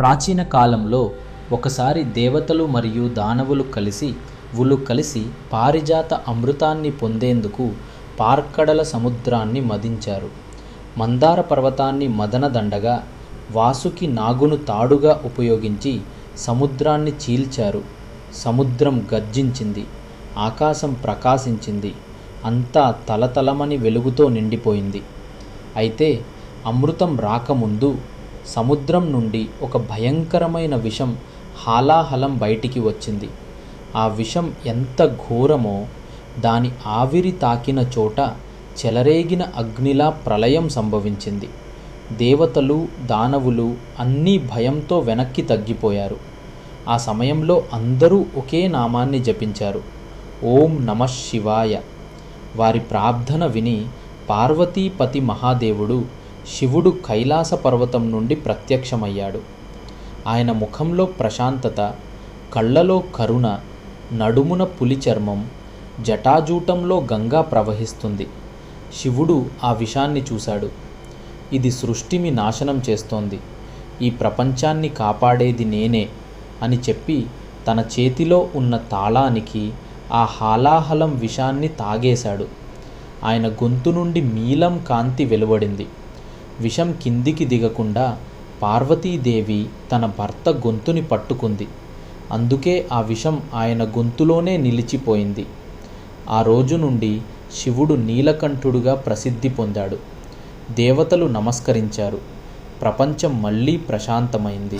ప్రాచీన కాలంలో ఒకసారి దేవతలు మరియు దానవులు కలిసి వులు కలిసి పారిజాత అమృతాన్ని పొందేందుకు పార్కడల సముద్రాన్ని మదించారు. మందార పర్వతాన్ని మదనదండగా వాసుకి నాగును తాడుగా ఉపయోగించి సముద్రాన్ని చీల్చారు. సముద్రం గర్జించింది ఆకాశం ప్రకాశించింది అంతా తలతలమని వెలుగుతో నిండిపోయింది. అయితే అమృతం రాకముందు సముద్రం నుండి ఒక భయంకరమైన విషం హాలాహలం బయటికి వచ్చింది. ఆ విషం ఎంత ఘోరమో దాని ఆవిరి తాకిన చోట చెలరేగిన అగ్నిలా ప్రళయం సంభవించింది. దేవతలు దానవులు అన్నీ భయంతో వెనక్కి తగ్గిపోయారు. ఆ సమయంలో అందరూ ఒకే నామాన్ని జపించారు. ఓం నమ శివాయ. వారి ప్రార్థన విని పార్వతీపతి మహాదేవుడు శివుడు కైలాస పర్వతం నుండి ప్రత్యక్షమయ్యాడు. ఆయన ముఖంలో ప్రశాంతత కళ్ళలో కరుణ నడుమున పులి చర్మం జటాజూటంలో గంగా ప్రవహిస్తుంది. శివుడు ఆ విషాన్ని చూశాడు. ఇది సృష్టిని నాశనం చేస్తోంది. ఈ ప్రపంచాన్ని కాపాడేది నేనే అని చెప్పి తన చేతిలో ఉన్న తాళానికి ఆ హాలాహలం విషాన్ని తాగేశాడు. ఆయన గొంతు నుండి నీలం కాంతి వెలువడింది. విషం కిందికి దిగకుండా పార్వతీదేవి తన భర్త గొంతుని పట్టుకుంది. అందుకే ఆ విషం ఆయన గొంతులోనే నిలిచిపోయింది. ఆ రోజు నుండి శివుడు నీలకంఠుడుగా ప్రసిద్ధి పొందాడు. దేవతలు నమస్కరించారు. ప్రపంచం మళ్ళీ ప్రశాంతమైంది.